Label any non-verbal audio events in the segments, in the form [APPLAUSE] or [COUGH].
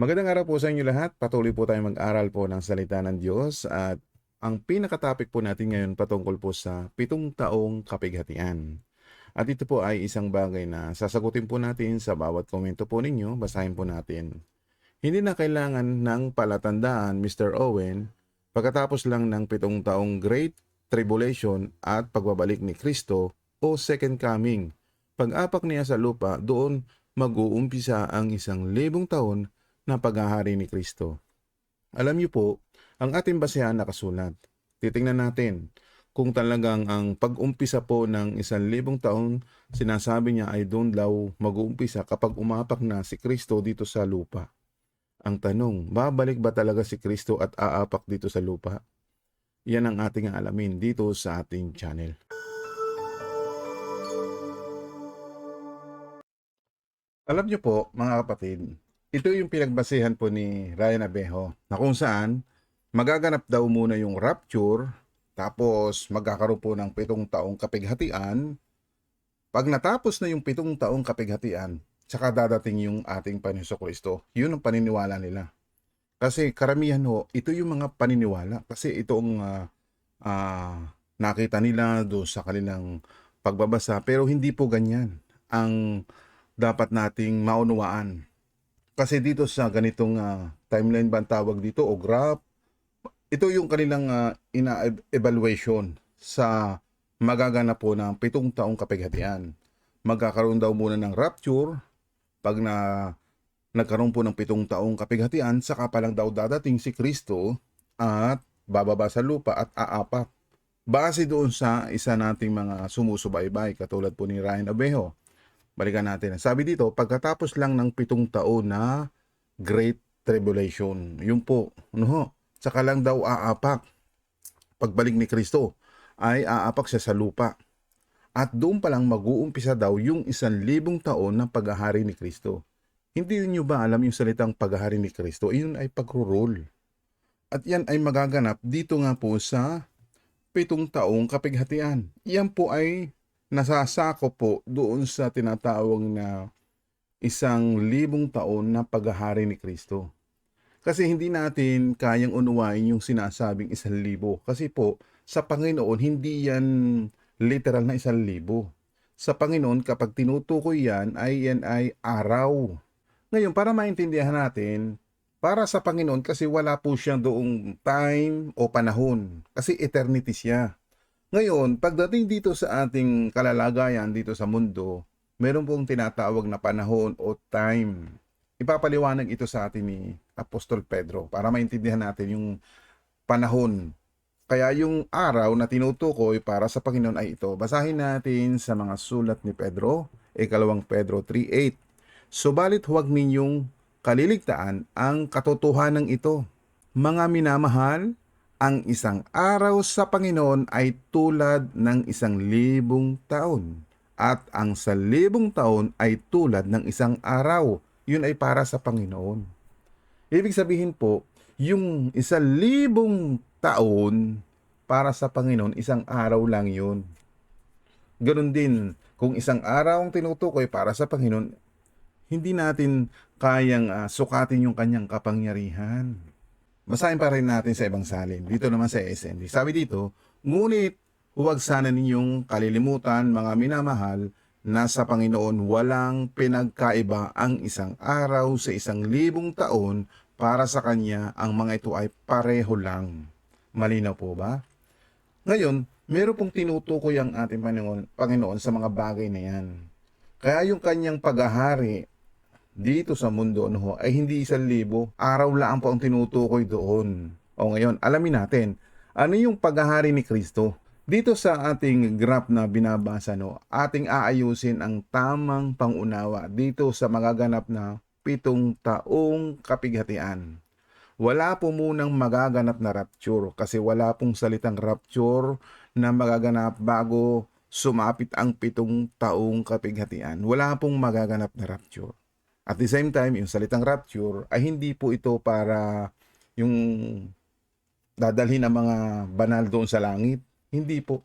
Magandang araw po sa inyo lahat. Patuloy po tayong mag-aral po ng salita ng Diyos at ang pinaka-topic po natin ngayon patungkol po sa pitong taong kapighatian. At ito po ay isang bagay na sasagutin po natin sa bawat komento po ninyo. Basahin po natin. Hindi na kailangan ng palatandaan, Mr. Owen, pagkatapos lang ng pitong taong Great Tribulation at pagbabalik ni Kristo o Second Coming. Pag-apak niya sa lupa, doon mag-uumpisa ang isang libong taon na paghahari ni Kristo. Alam niyo po, ang ating basehan nakasulat. Titingnan natin kung talagang ang pag-umpisa po ng isang libong taon, sinasabi niya ay doon daw mag-uumpisa kapag umapak na si Kristo dito sa lupa. Ang tanong, babalik ba talaga si Kristo at aapak dito sa lupa? Yan ang ating alamin dito sa ating channel. Alam niyo po, mga kapatid, ito yung pinagbasehan po ni Ryan Abejo na kung saan magaganap daw muna yung rapture tapos magkakaroon po ng pitong taong kapighatian. Pag natapos na yung pitong taong kapighatian, tsaka dadating yung ating Panginoon Kristo. Yun ang paniniwala nila. Kasi karamihan ho, ito yung mga paniniwala. Kasi itong ah, ah, nakita nila doon sa kanilang pagbabasa. Pero hindi po ganyan ang dapat nating maunawaan. Kasi dito sa ganitong ah, timeline ba ang tawag dito o graph, ito yung kanilang ah, ina-evaluation sa magaganap po ng pitong taong kapighatian. Magkakaroon daw muna ng rapture pag na nagkaroon po ng pitong taong kapighatian, saka pa lang daw dadating si Kristo at bababa sa lupa at aapak. Base doon sa isa nating mga sumusubaybay, katulad po ni Ryan Abejo. Balikan natin. Sabi dito, pagkatapos lang ng pitong taon na Great Tribulation. Yun po, ho, saka lang daw aapak. Pagbalik ni Kristo ay aapak siya sa lupa. At doon pa lang mag-uumpisa daw yung isang libong taon ng paghahari ni Kristo. Hindi niyo ba alam yung salitang paghahari ni Kristo? Iyon ay pag-rule. At yan ay magaganap dito nga po sa pitong taong kapighatian. Yan po ay nasasako po doon sa tinatawag na isang libong taon na paghahari ni Kristo. Kasi hindi natin kayang unawain yung sinasabing isang libo. Kasi po, sa Panginoon, hindi yan literal na isang libo. Sa Panginoon, kapag tinutukoy yan, ay yan ay araw. Ngayon, para maintindihan natin, para sa Panginoon, kasi wala po siyang doong time o panahon. Kasi eternity siya. Ngayon, pagdating dito sa ating kalalagayan dito sa mundo, meron pong tinatawag na panahon o time. Ipapaliwanag ito sa atin ni Apostol Pedro para maintindihan natin yung panahon. Kaya yung araw na tinutukoy para sa Panginoon ay ito. Basahin natin sa mga sulat ni Pedro, ikalawang Pedro 3.8. Subalit huwag ninyong kaliligtaan ang katotohanan ito. Mga minamahal, ang isang araw sa Panginoon ay tulad ng isang libong taon. At ang sa libong taon ay tulad ng isang araw. Yun ay para sa Panginoon. Ibig sabihin po, yung isang libong taon para sa Panginoon, isang araw lang yun. Ganon din, kung isang araw ang tinutukoy para sa Panginoon, hindi natin kayang ah, sukatin yung kanyang kapangyarihan. Basahin pa rin natin sa ibang salin. Dito naman sa SND. Sabi dito, ngunit huwag sana ninyong kalilimutan mga minamahal na sa Panginoon walang pinagkaiba ang isang araw sa isang libong taon para sa Kanya ang mga ito ay pareho lang. Malinaw po ba? Ngayon, meron pong tinutukoy ang ating Panginoon, Panginoon sa mga bagay na yan. Kaya yung kanyang paghahari dito sa mundo ano, ay hindi isang libo. Araw lang po ang tinutukoy doon. O ngayon, alamin natin, ano yung paghahari ni Kristo? Dito sa ating graph na binabasa, no, ating aayusin ang tamang pangunawa dito sa magaganap na pitong taong kapighatian. Wala po munang magaganap na rapture kasi wala pong salitang rapture na magaganap bago sumapit ang pitong taong kapighatian. Wala pong magaganap na rapture. At the same time, yung salitang rapture ay hindi po ito para yung dadalhin ng mga banal doon sa langit. Hindi po.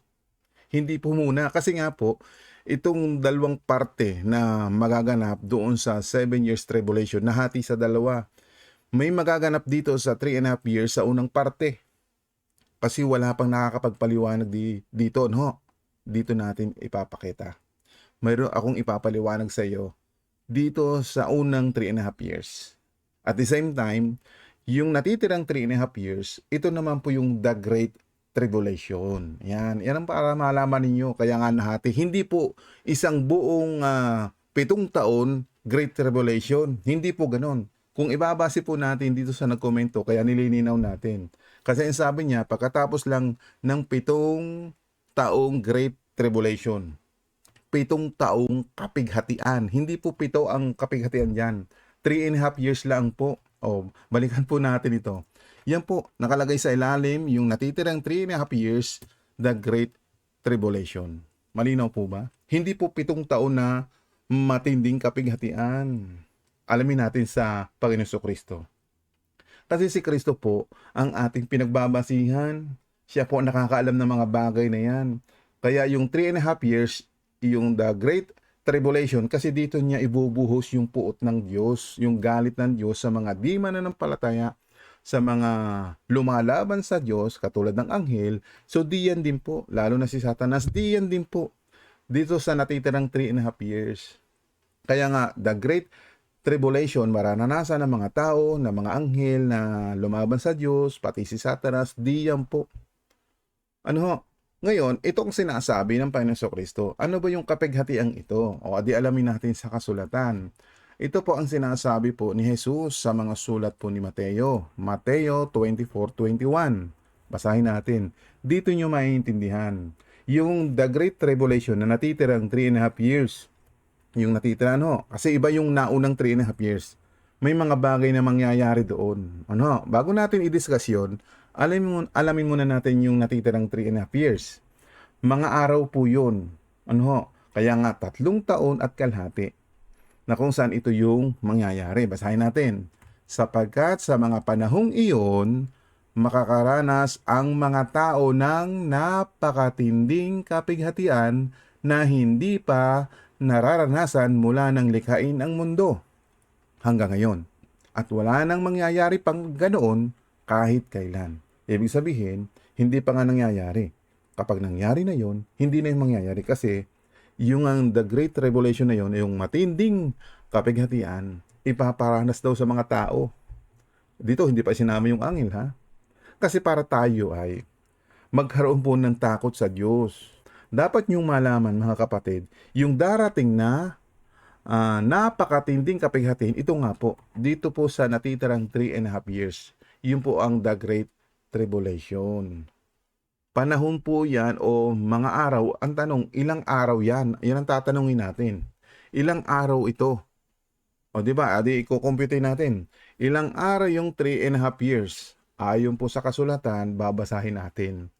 Hindi po muna. Kasi nga po, itong dalawang parte na magaganap doon sa 7 years tribulation, nahati sa dalawa. may magaganap dito sa 3 and a half years sa unang parte. Kasi wala pang nakakapagpaliwanag di, dito, no? Dito natin ipapakita. Mayroon akong ipapaliwanag sa iyo dito sa unang 3 and a half years. At the same time, yung natitirang 3 and a half years, ito naman po yung the great tribulation. Yan, yan ang para malaman ninyo. Kaya nga nahati, hindi po isang buong pitong taon great tribulation. Hindi po ganon. Kung ibabase po natin dito sa nagkomento, kaya nililinaw natin. Kasi ang sabi niya, pagkatapos lang ng pitong taong great tribulation. Pitong taong kapighatian. Hindi po pito ang kapighatian dyan. Three and a half years lang po. O, balikan po natin ito. Yan po, nakalagay sa ilalim yung natitirang 3 and a half years, the Great Tribulation. Malinaw po ba? Hindi po pitong taon na matinding kapighatian. Alamin natin sa Panginoon Kristo. Kasi si Kristo po ang ating pinagbabasihan. Siya po ang nakakaalam ng mga bagay na yan. Kaya yung 3 and a half years, yung the Great Tribulation, kasi dito niya ibubuhos yung puot ng Diyos, yung galit ng Diyos sa mga di mananampalataya, sa mga lumalaban sa Diyos, katulad ng anghel. So diyan din po, lalo na si Satanas, diyan din po dito sa natitirang 3 and a half years. Kaya nga, the Great Tribulation, maranasan ng mga tao, ng mga anghel na lumaban sa Diyos, pati si Satanas, diyan po. Ano ho? Ngayon, itong sinasabi ng Panginoon Kristo, ano ba yung kapighatiang ito? O adi alamin natin sa kasulatan. Ito po ang sinasabi po ni Jesus sa mga sulat po ni Mateo. Mateo 24:21. Basahin natin. Dito nyo maiintindihan. Yung the great tribulation na natitirang 3 and a half years. Yung natitira no? Kasi iba yung naunang 3 and a half years. May mga bagay na mangyayari doon. Ano? Bago natin i-discuss yun, alamin, alamin muna natin yung natitirang 3 and a half years. Mga araw po yun. Ano? Kaya nga tatlong taon at kalahati na kung saan ito yung mangyayari. Basahin natin. Sapagkat sa mga panahong iyon, makakaranas ang mga tao ng napakatinding kapighatian na hindi pa nararanasan mula ng likhain ang mundo hanggang ngayon. At wala nang mangyayari pang ganoon kahit kailan. Ibig sabihin, hindi pa nga nangyayari. Kapag nangyari na yon, hindi na yung mangyayari kasi yung ang the great revelation na yon, yung matinding kapighatian, ipaparanas daw sa mga tao. Dito, hindi pa sinama yung angel, ha? Kasi para tayo ay magkaroon po ng takot sa Diyos. Dapat niyong malaman, mga kapatid, yung darating na ah, napakatinding kapighatian, ito nga po, dito po sa natitirang 3 and a half years, yun po ang the great tribulation panahon po yan o mga araw, ang tanong, ilang araw yan? Yan ang tatanungin natin. Ilang araw ito? O di ba? Adi i-compute natin. Ilang araw yung 3 and a half years? Ayon po sa kasulatan, babasahin natin.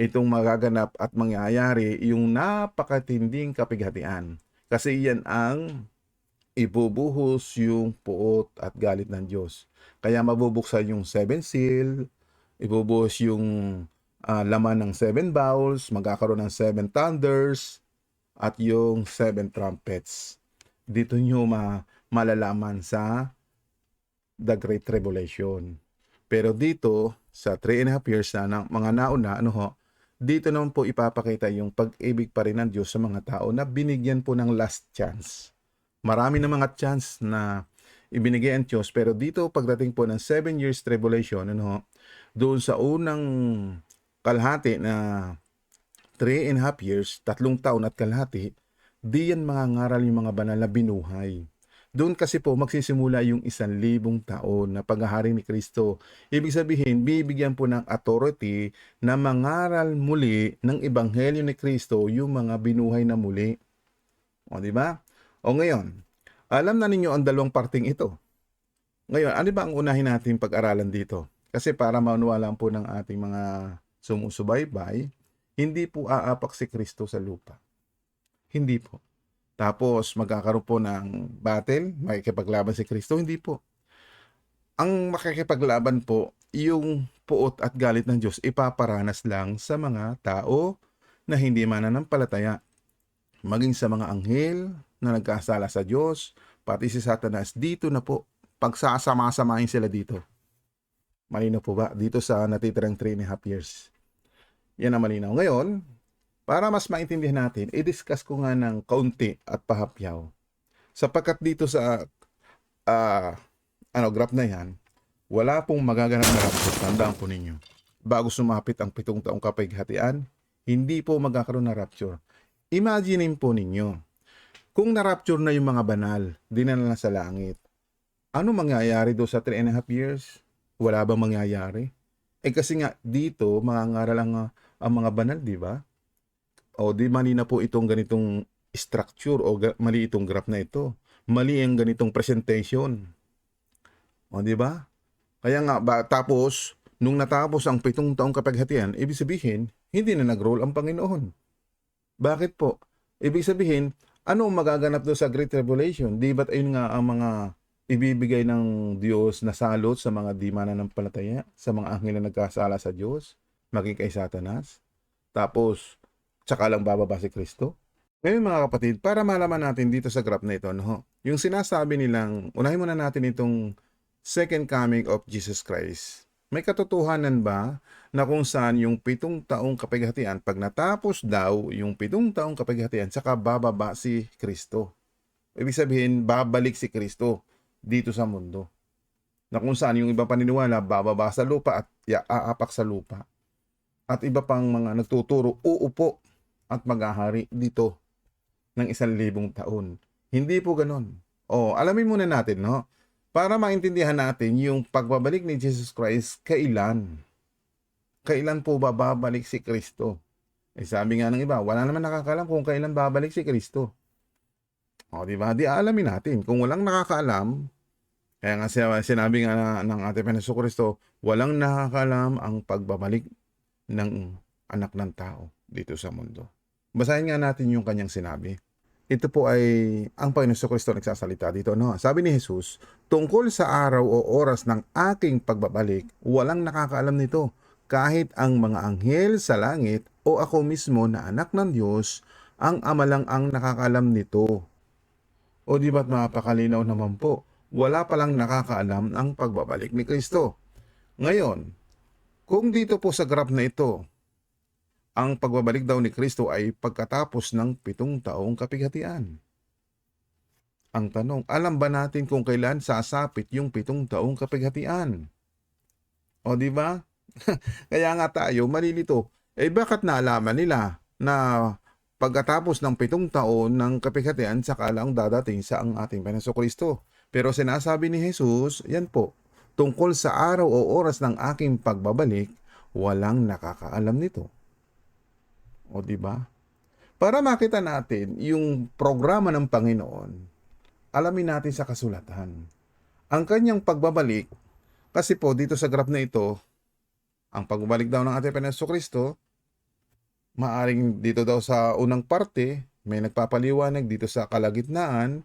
Itong magaganap at mangyayari yung napakatinding kapighatian. Kasi yan ang ibubuhos yung puot at galit ng Diyos. Kaya mabubuksan yung seven seal, ibubuhos yung ah, laman ng seven bowls, magkakaroon ng seven thunders, at yung seven trumpets. Dito nyo ma malalaman sa The Great Tribulation. Pero dito, sa 3 and a half years na ng mga nauna, ano ho, dito naman po ipapakita yung pag-ibig pa rin ng Diyos sa mga tao na binigyan po ng last chance. Marami na mga chance na ibinigay ang Diyos, pero dito pagdating po ng 7 years tribulation, ano ho, doon sa unang kalahati na 3 and a half years, tatlong taon at kalahati, di yan mga ngaral yung mga banal na binuhay. Doon kasi po magsisimula yung isang libong taon na paghahari ni Kristo. Ibig sabihin, bibigyan po ng authority na mangaral muli ng ebanghelyo ni Kristo yung mga binuhay na muli. O, di ba? O ngayon, alam na ninyo ang dalawang parting ito. Ngayon, ano ba ang unahin natin pag-aralan dito? Kasi para maunawalan po ng ating mga sumusubaybay, hindi po aapak si Kristo sa lupa. Hindi po. Tapos magkakaroon po ng battle, makikipaglaban si Kristo, hindi po. Ang makikipaglaban po, yung puot at galit ng Diyos, ipaparanas lang sa mga tao na hindi mananampalataya. Maging sa mga anghel na nagkasala sa Diyos, pati si Satanas, dito na po pagsasama-samahin sila dito. Malinaw po ba? Dito sa natitirang 3 and a half years. Yan ang malinaw. Ngayon, para mas maintindihan natin, i-discuss ko nga ng kaunti at pahapyaw. Sapagkat dito sa ah, ano, graph na yan, wala pong magaganap na rapture. Tandaan po ninyo. Bago sumapit ang pitong taong kapighatian, hindi po magkakaroon ng rapture. Imaginin po ninyo, kung na-rapture na yung mga banal, dinala na sa langit, ano mangyayari do sa 3 and a half years? Wala bang mangyayari? Eh kasi nga dito, mangangaral ang, ang mga banal, di ba? O di mali na po itong ganitong structure o mali itong graph na ito. Mali ang ganitong presentation. O di ba? Kaya nga, ba, tapos, nung natapos ang pitong taong kapaghatian, ibig sabihin, hindi na nag-roll ang Panginoon. Bakit po? Ibig sabihin, ano magaganap doon sa Great Revelation? Di ba't ayun nga ang mga ibibigay ng Diyos na salot sa mga di mananampalataya, sa mga anghel na nagkasala sa Diyos, maging kay Satanas? Tapos, tsaka lang bababa si Kristo? Ngayon mga kapatid, para malaman natin dito sa graph na ito, no, yung sinasabi nilang, unahin muna natin itong second coming of Jesus Christ. May katotohanan ba na kung saan yung pitong taong kapighatian, pag natapos daw yung pitong taong kapighatian, saka bababa si Kristo. Ibig sabihin, babalik si Kristo dito sa mundo. Na kung saan yung iba paniniwala, bababa sa lupa at aapak sa lupa. At iba pang mga nagtuturo, uupo at maghahari dito ng isang libong taon. Hindi po ganon. O, alamin muna natin, no? Para maintindihan natin yung pagbabalik ni Jesus Christ, kailan? Kailan po ba babalik si Kristo? Eh sabi nga ng iba, wala naman nakakalam kung kailan babalik si Kristo. O, di ba? Di alamin natin. Kung walang nakakaalam, kaya nga sinabi nga ng ating Panginoon Kristo, walang nakakaalam ang pagbabalik ng anak ng tao dito sa mundo. Basahin nga natin yung kanyang sinabi. Ito po ay ang Panginoon Kristo nagsasalita dito. No? Sabi ni Jesus, tungkol sa araw o oras ng aking pagbabalik, walang nakakaalam nito. Kahit ang mga anghel sa langit o ako mismo na anak ng Diyos, ang ama lang ang nakakaalam nito. O di ba't mapakalinaw naman po? Wala palang nakakaalam ang pagbabalik ni Kristo. Ngayon, kung dito po sa graph na ito, ang pagbabalik daw ni Kristo ay pagkatapos ng pitong taong kapighatian. Ang tanong, alam ba natin kung kailan sasapit yung pitong taong kapighatian? O di ba? [LAUGHS] Kaya nga tayo malilito. Eh bakit naalaman nila na pagkatapos ng pitong taon ng kapighatian saka lang dadating sa ang ating Panginoon Kristo? Pero sinasabi ni Jesus, yan po, tungkol sa araw o oras ng aking pagbabalik, walang nakakaalam nito. O di ba? Para makita natin yung programa ng Panginoon, alamin natin sa kasulatan. Ang kanyang pagbabalik, kasi po dito sa graph na ito, ang pagbabalik daw ng ating Panginoon Kristo, maaring dito daw sa unang parte, may nagpapaliwanag dito sa kalagitnaan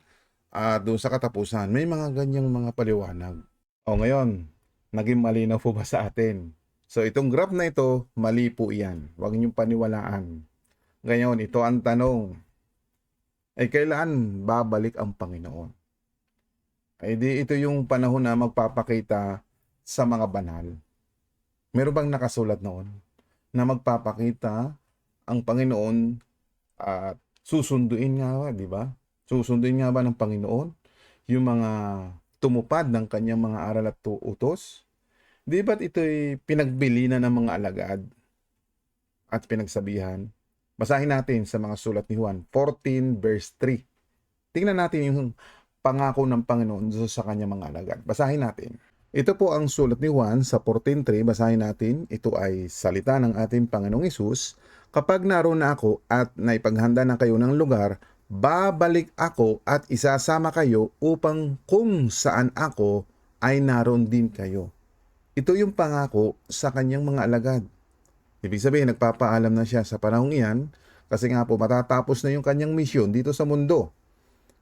at doon sa katapusan. May mga ganyang mga paliwanag. O ngayon, naging malinaw po ba sa atin? So itong graph na ito, mali po iyan. Huwag niyong paniwalaan. Ngayon, ito ang tanong. Ay kailan babalik ang Panginoon? Ay di ito yung panahon na magpapakita sa mga banal. Meron bang nakasulat noon na magpapakita ang Panginoon at susunduin nga ba, di ba? Susunduin nga ba ng Panginoon yung mga tumupad ng kanyang mga aral at utos? Di ba't ito'y pinagbili na ng mga alagad at pinagsabihan? Basahin natin sa mga sulat ni Juan 14 verse 3. Tingnan natin yung pangako ng Panginoon sa kanyang mga alagad. Basahin natin. Ito po ang sulat ni Juan sa 14.3. Basahin natin. Ito ay salita ng ating Panginoong Isus. Kapag naroon na ako at naipaghanda na kayo ng lugar, babalik ako at isasama kayo upang kung saan ako ay naroon din kayo. Ito yung pangako sa kanyang mga alagad. Ibig sabihin, nagpapaalam na siya sa panahong iyan kasi nga po matatapos na yung kanyang misyon dito sa mundo.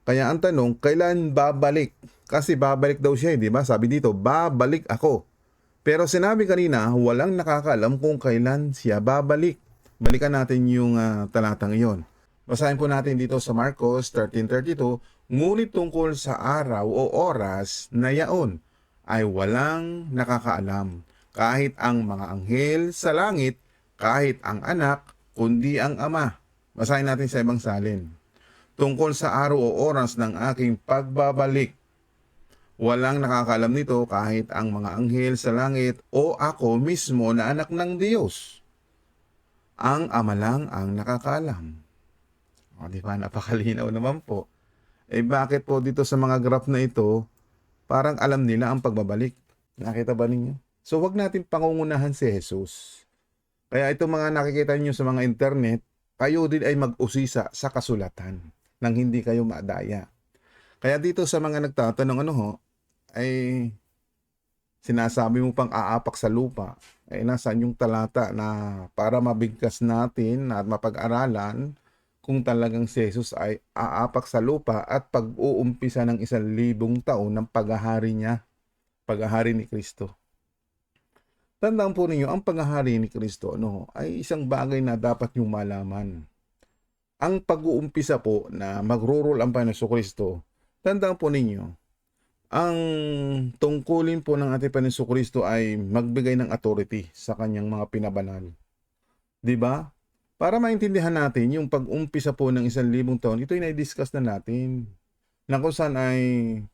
Kaya ang tanong, kailan babalik? Kasi babalik daw siya, eh, di ba? Sabi dito, babalik ako. Pero sinabi kanina, walang nakakaalam kung kailan siya babalik. Balikan natin yung ah, talatang iyon. Basahin po natin dito sa Marcos 13.32, Ngunit tungkol sa araw o oras na yaon ay walang nakakaalam, kahit ang mga anghel sa langit, kahit ang anak, kundi ang ama. Basahin natin sa ibang salin. Tungkol sa araw o oras ng aking pagbabalik, walang nakakaalam nito kahit ang mga anghel sa langit o ako mismo na anak ng Diyos. Ang ama lang ang nakakaalam. O, di ba? Napakalinaw naman po. Eh bakit po dito sa mga graph na ito, parang alam nila ang pagbabalik. Nakita ba ninyo? So wag natin pangungunahan si Jesus. Kaya itong mga nakikita niyo sa mga internet, kayo din ay mag-usisa sa kasulatan nang hindi kayo madaya. Kaya dito sa mga nagtatanong ano ho, ay sinasabi mo pang aapak sa lupa, ay nasaan yung talata na para mabigkas natin at mapag-aralan kung talagang si Jesus ay aapak sa lupa at pag-uumpisa ng isang libong taon ng paghahari niya, paghahari ni Kristo. Tandaan po ninyo, ang paghahari ni Kristo ano, ay isang bagay na dapat niyong malaman. Ang pag-uumpisa po na magro-roll ang Panginoon Kristo, tandaan po ninyo, ang tungkulin po ng ating Panginoon Kristo ay magbigay ng authority sa kanyang mga pinabanal. 'Di ba? Para maintindihan natin yung pag-umpisa po ng isang libong taon, ito ay na-discuss na natin. Na kung saan ay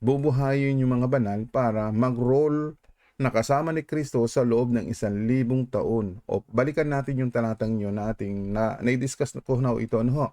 bubuhayin yung mga banal para mag-roll na kasama ni Kristo sa loob ng isang libong taon. O balikan natin yung talatang yun na ating na, na-discuss na po na ito ano ho.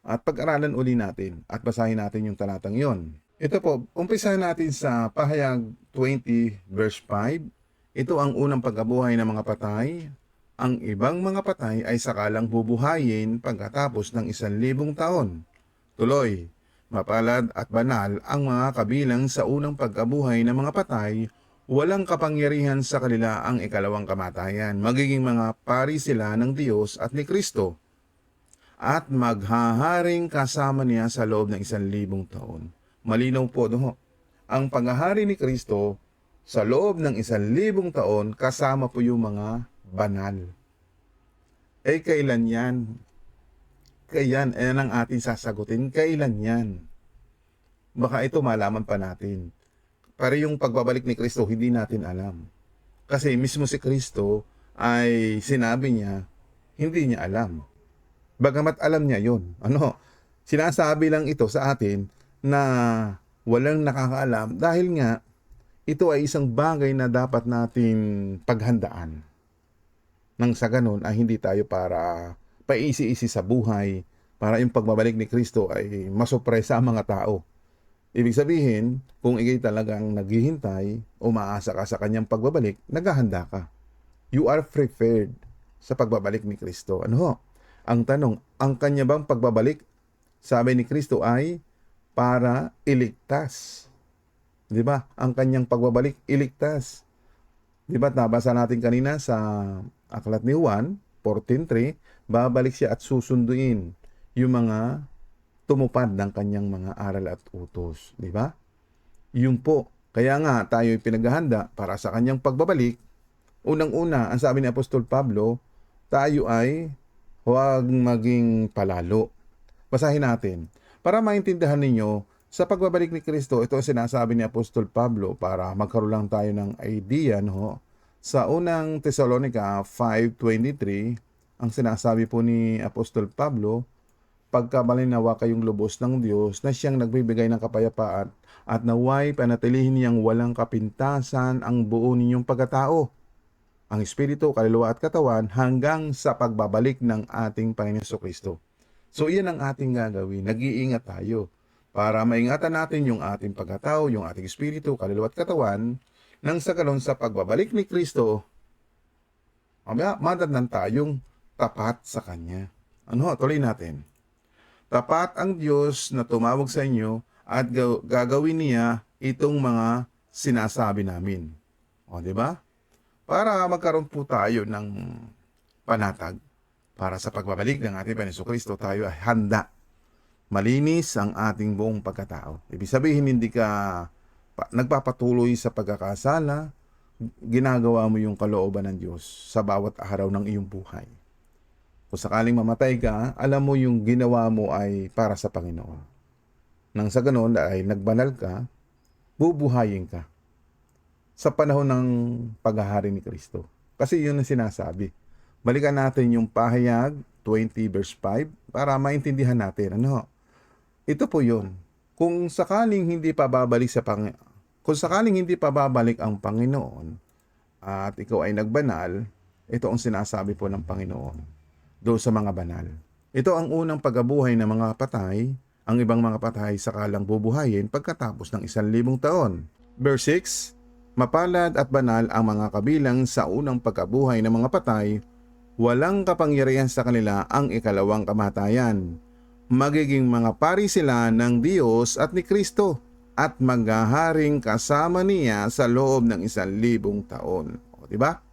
At pag-aralan uli natin at basahin natin yung talatang yon. Ito po, umpisahan natin sa pahayag 20 verse 5. Ito ang unang pagkabuhay ng mga patay. Ang ibang mga patay ay sakalang bubuhayin pagkatapos ng isang libong taon. Tuloy, mapalad at banal ang mga kabilang sa unang pagkabuhay ng mga patay walang kapangyarihan sa kanila ang ikalawang kamatayan. Magiging mga pari sila ng Diyos at ni Kristo at maghaharing kasama niya sa loob ng isang libong taon. Malinaw po, no? Ang paghahari ni Kristo sa loob ng isang libong taon kasama po yung mga banal. Eh, kailan yan? Kailan, yan ang ating sasagutin. Kailan yan? Baka ito malaman pa natin. Pero yung pagbabalik ni Kristo, hindi natin alam. Kasi mismo si Kristo ay sinabi niya, hindi niya alam. Bagamat alam niya yon. Ano? Sinasabi lang ito sa atin na walang nakakaalam dahil nga ito ay isang bagay na dapat natin paghandaan. Nang sa ganun ay hindi tayo para paisi-isi sa buhay para yung pagbabalik ni Kristo ay masopresa ang mga tao. Ibig sabihin, kung ikay talagang naghihintay, umaasa ka sa kanyang pagbabalik, naghahanda ka. You are prepared sa pagbabalik ni Kristo. Ano ho? Ang tanong, ang kanya bang pagbabalik, sabi ni Kristo ay para iligtas. 'Di ba? Ang kanyang pagbabalik iligtas. 'Di ba? Nabasa natin kanina sa aklat ni Juan 14:3, babalik siya at susunduin yung mga tumupad ng kanyang mga aral at utos, 'di ba? Yun po. Kaya nga tayo pinaghahanda para sa kanyang pagbabalik. Unang-una, ang sabi ni Apostol Pablo, tayo ay huwag maging palalo. Basahin natin. Para maintindihan ninyo, sa pagbabalik ni Kristo, ito ang sinasabi ni Apostol Pablo para magkaroon lang tayo ng idea, no? Sa unang Thessalonica 5.23, ang sinasabi po ni Apostol Pablo, pagkabalinawa kayong lubos ng Diyos na siyang nagbibigay ng kapayapaan at naway panatilihin niyang walang kapintasan ang buo ninyong pagkatao, ang Espiritu, Kaluluwa at Katawan hanggang sa pagbabalik ng ating Panginoon Kristo. So iyan ang ating gagawin. Nag-iingat tayo para maingatan natin yung ating pagkatao, yung ating Espiritu, Kaluluwa at Katawan nang sa kalon sa pagbabalik ni Kristo, madatnan tayong tapat sa Kanya. Ano, tuloy natin. Tapat ang Diyos na tumawag sa inyo at gagawin niya itong mga sinasabi namin. O, di ba? Para magkaroon po tayo ng panatag para sa pagbabalik ng ating Panginoon Kristo, tayo ay handa. Malinis ang ating buong pagkatao. Ibig sabihin, hindi ka pa, nagpapatuloy sa pagkakasala, ginagawa mo yung kalooban ng Diyos sa bawat araw ng iyong buhay. Kung sakaling mamatay ka, alam mo yung ginawa mo ay para sa Panginoon. Nang sa ganun ay nagbanal ka, bubuhayin ka sa panahon ng paghahari ni Kristo. Kasi yun ang sinasabi. Balikan natin yung pahayag 20 verse 5 para maintindihan natin. Ano? Ito po yun. Kung sakaling hindi pa babalik sa Pang kung sakaling hindi pa babalik ang Panginoon at ikaw ay nagbanal, ito ang sinasabi po ng Panginoon doon sa mga banal. Ito ang unang pagabuhay ng mga patay, ang ibang mga patay sakalang bubuhayin pagkatapos ng isang libong taon. Verse 6, Mapalad at banal ang mga kabilang sa unang pagkabuhay ng mga patay, walang kapangyarihan sa kanila ang ikalawang kamatayan. Magiging mga pari sila ng Diyos at ni Kristo at maghaharing kasama niya sa loob ng isang libong taon. O, di ba?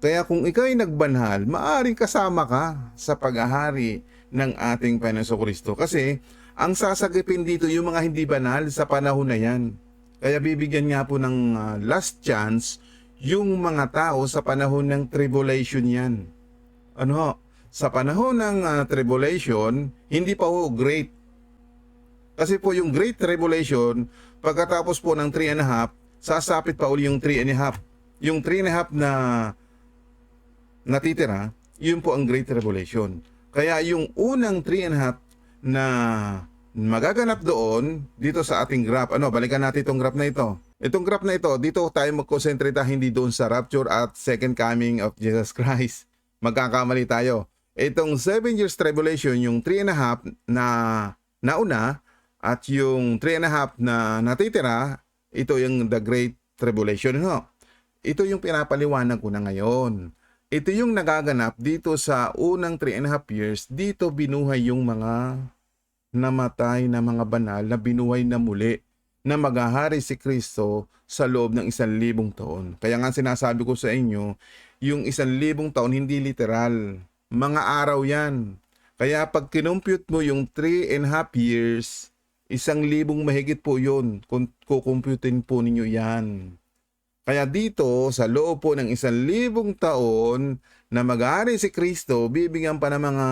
Kaya kung ikaw ay nagbanhal, maaring kasama ka sa paghahari ng ating Panginoon Kristo. Kasi ang sasagipin dito yung mga hindi banal sa panahon na yan. Kaya bibigyan nga po ng ah, last chance yung mga tao sa panahon ng tribulation yan. Ano? Sa panahon ng ah, tribulation, hindi pa ho great. Kasi po yung great tribulation, pagkatapos po ng 3 and a half, sasapit pa uli yung 3 and a half. Yung 3 and a half na natitira, yun po ang great tribulation. Kaya yung unang 3 and a half na magaganap doon dito sa ating graph. Ano, balikan natin itong graph na ito. Itong graph na ito, dito tayo mag-concentrate hindi doon sa rapture at second coming of Jesus Christ. Magkakamali tayo. Itong 7 years tribulation, yung 3 and a half na nauna at yung 3 and a half na natitira, ito yung the great tribulation. No? Ito yung pinapaliwanag ko na ngayon. Ito yung nagaganap dito sa unang 3 and a half years. Dito binuhay yung mga namatay na mga banal na binuhay na muli na maghahari si Kristo sa loob ng isang libong taon. Kaya nga sinasabi ko sa inyo, yung isang libong taon hindi literal. Mga araw yan. Kaya pag kinumpute mo yung 3 and half years, isang libong mahigit po yun kung kukumputin po ninyo yan. Kaya dito, sa loob po ng isang libong taon na mag-aari si Kristo, bibigyan pa ng mga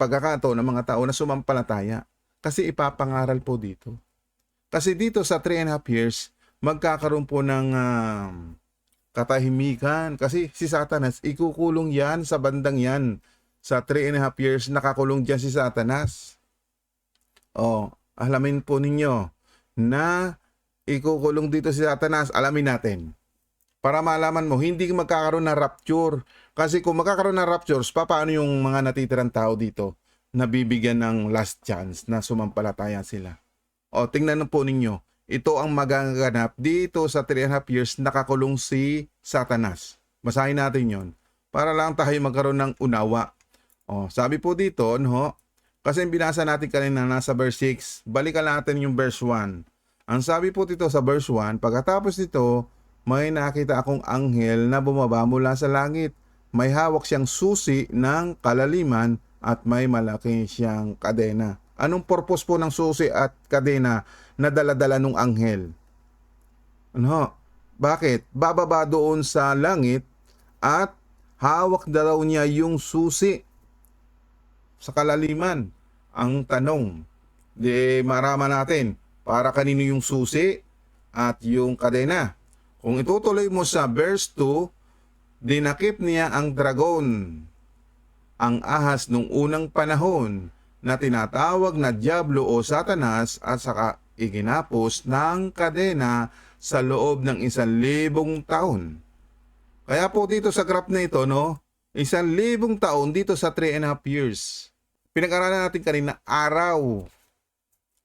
pagkakataon ng mga tao na sumampalataya. Kasi ipapangaral po dito. Kasi dito sa 3 and a half years, magkakaroon po ng ah, katahimikan. Kasi si Satanas, ikukulong yan sa bandang yan. Sa 3 and a half years, nakakulong dyan si Satanas. O, alamin po ninyo na ikukulong dito si Satanas, alamin natin. Para malaman mo, hindi magkakaroon ng rapture. Kasi kung magkakaroon ng raptures, pa, paano yung mga natitirang tao dito na bibigyan ng last chance na sumampalataya sila? O, tingnan po ninyo. Ito ang magaganap dito sa 3 and a half years nakakulong si Satanas. Basahin natin yon para lang tayo magkaroon ng unawa. O, sabi po dito, no, kasi binasa natin kanina nasa verse 6, balikan natin yung verse 1. Ang sabi po dito sa verse 1, pagkatapos nito, may nakita akong anghel na bumaba mula sa langit. May hawak siyang susi ng kalaliman at may malaki siyang kadena. Anong purpose po ng susi at kadena na daladala ng anghel? Ano? Bakit? Bababa doon sa langit at hawak na raw niya yung susi sa kalaliman. Ang tanong, di marama natin, para kanino yung susi at yung kadena? Kung itutuloy mo sa verse 2, dinakip niya ang dragon, ang ahas nung unang panahon na tinatawag na Diablo o Satanas at saka iginapos ng kadena sa loob ng isang libong taon. Kaya po dito sa graph na ito, no, isang libong taon dito sa 3 and a half years. Pinag-aralan natin kanina, araw.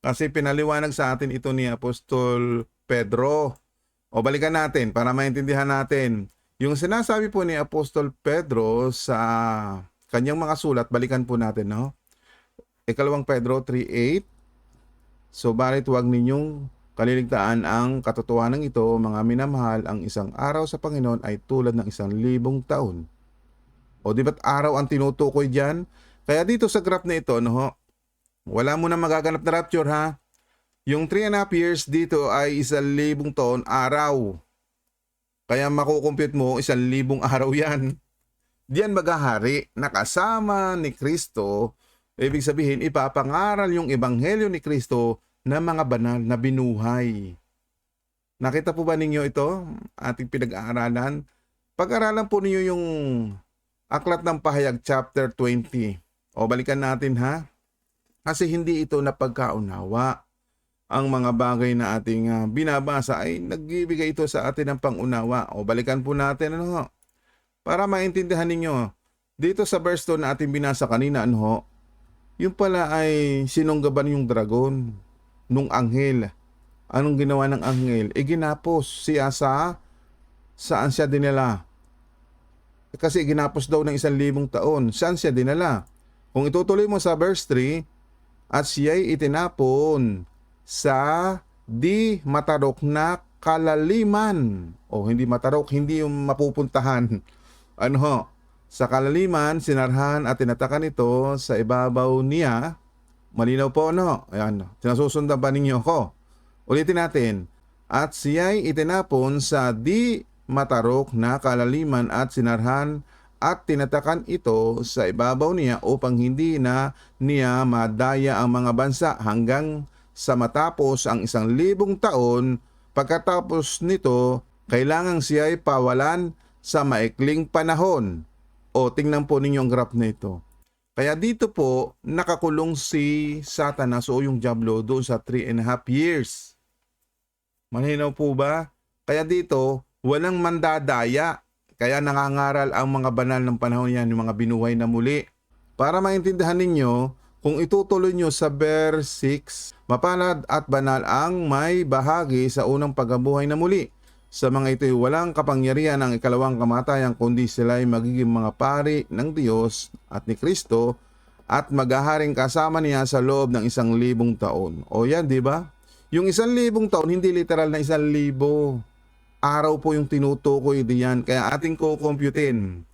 Kasi pinaliwanag sa atin ito ni Apostol Pedro. O balikan natin para maintindihan natin. Yung sinasabi po ni Apostol Pedro sa kanyang mga sulat, balikan po natin, no? Ikalawang Pedro 3.8 So, balit huwag ninyong kaliligtaan ang katotohanan ito, mga minamahal, ang isang araw sa Panginoon ay tulad ng isang libong taon. O di ba't araw ang tinutukoy dyan? Kaya dito sa graph na ito, no, wala mo na magaganap na rapture, ha? Yung 3 and a half years dito ay isang libong taon araw. Kaya makukumpute mo, isang libong [LAUGHS] araw yan. Diyan maghahari, nakasama ni Kristo. Ibig sabihin, ipapangaral yung ebanghelyo ni Kristo na mga banal na binuhay. Nakita po ba ninyo ito? Ating pinag-aaralan. Pag-aralan po ninyo yung Aklat ng Pahayag chapter 20. O balikan natin ha. Kasi hindi ito napagkaunawa. Ang mga bagay na ating ah, binabasa ay nagbibigay ito sa atin ng pangunawa. O balikan po natin ano. Para maintindihan ninyo. Dito sa verse 2 na ating binasa kanina ano. Yung pala ay sinunggaban yung dragon nung anghel. Anong ginawa ng anghel? E ginapos siya sa saan siya dinala? Kasi ginapos daw ng isang libong taon. Saan siya dinala? Kung itutuloy mo sa verse 3, at siya'y itinapon sa di matarok na kalaliman. O hindi matarok, hindi yung mapupuntahan. [LAUGHS] Ano ho? Sa kalaliman, sinarhan at tinatakan ito sa ibabaw niya. Malinaw po, no? Ayan, sinasusundan ba ninyo ko? Ulitin natin. At siya'y itinapon sa di matarok na kalaliman at sinarhan at tinatakan ito sa ibabaw niya upang hindi na niya madaya ang mga bansa hanggang sa matapos ang isang libong taon. Pagkatapos nito, kailangan siya ay pawalan sa maikling panahon. O tingnan po ninyo ang graph na ito. Kaya dito po, nakakulong si Satanas o yung Diablo doon sa 3 and a half years. Malinaw po ba? Kaya dito, walang mandadaya. Kaya nangangaral ang mga banal ng panahon yan, yung mga binuhay na muli. Para maintindihan ninyo, kung itutuloy nyo sa verse 6, mapalad at banal ang may bahagi sa unang pagkabuhay na muli. Sa mga ito'y walang kapangyarihan ng ikalawang kamatayan kundi sila ay magiging mga pari ng Diyos at ni Kristo at maghaharing kasama niya sa loob ng isang libong taon. O yan, di ba? Yung isang libong taon, hindi literal na isang libo. Araw po yung tinutukoy diyan. Kaya ating kukumputin.